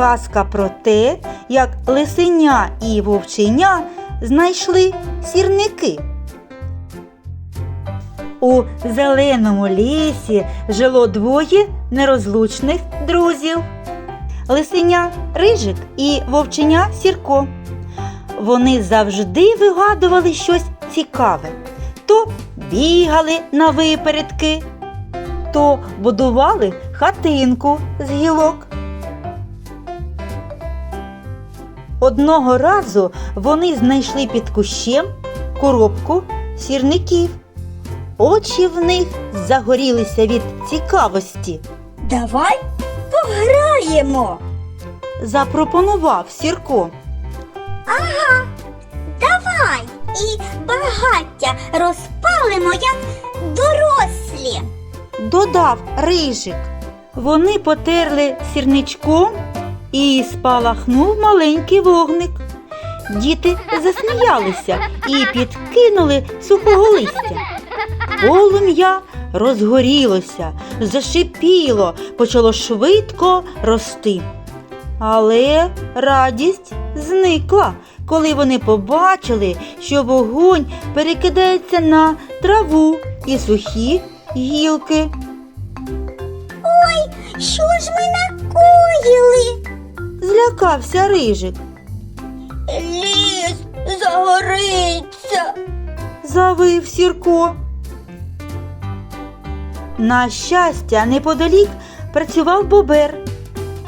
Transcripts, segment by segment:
казка про те, як лисеня і вовченя знайшли сірники. У зеленому лісі жило двоє нерозлучних друзів. Лисеня Рижик і вовченя Сірко. Вони завжди вигадували щось цікаве. То бігали на випередки, то будували хатинку з гілок. Одного разу вони знайшли під кущем коробку сірників. Очі в них загорілися від цікавості. Давай пограємо. Запропонував Сірко. Ага, Давай і багаття розпалимо, як дорослі. Додав рижик. Вони потерли сірничком і спалахнув маленький вогник. Діти засміялися і підкинули сухого листя. Полум'я розгорілося, зашипіло, почало швидко рости. Але радість зникла, коли вони побачили, що вогонь перекидається на траву і сухі гілки. Ой, Що ж ми накоїли? Злякався рижик, Ліс загориться. завив сірко. На щастя, неподалік працював бобер.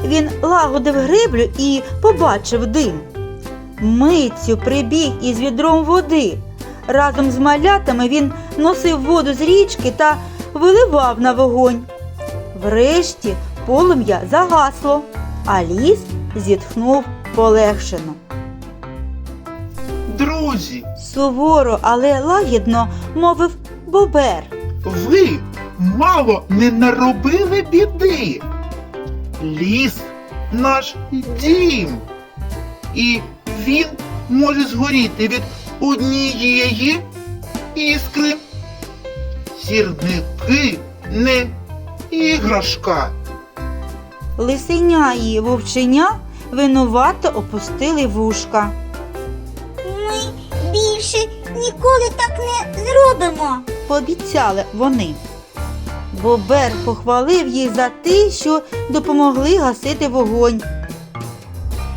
Він лагодив греблю і побачив дим. Митцю прибіг із відром води. Разом з малятами він носив воду з річки та виливав на вогонь. Врешті полум'я загасло, а ліс зітхнув полегшено. Друзі, Суворо, але лагідно мовив бобер. ви мало не наробили біди. Ліс наш дім. І він може згоріти від однієї іскри. Сірники не іграшка. Лисеня і вовченя винувато опустили вушка. Ми більше ніколи так не зробимо. Пообіцяли вони. Бобер похвалив їх за те, що допомогли гасити вогонь.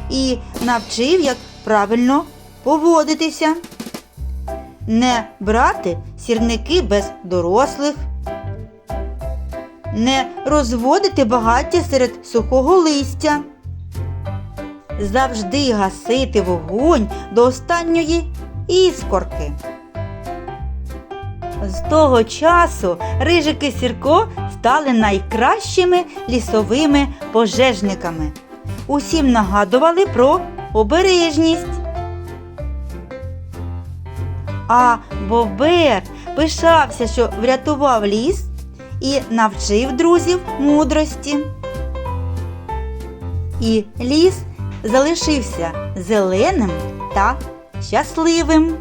І навчив, як правильно поводитися. Не брати сірники без дорослих. Не розводити багаття серед сухого листя. Завжди гасити вогонь до останньої іскорки. З того часу Рижик і Сірко стали найкращими лісовими пожежниками. Усім нагадували про обережність. А Бобер пишався, що врятував ліс і навчив друзів мудрості. І ліс залишився зеленим та щасливим.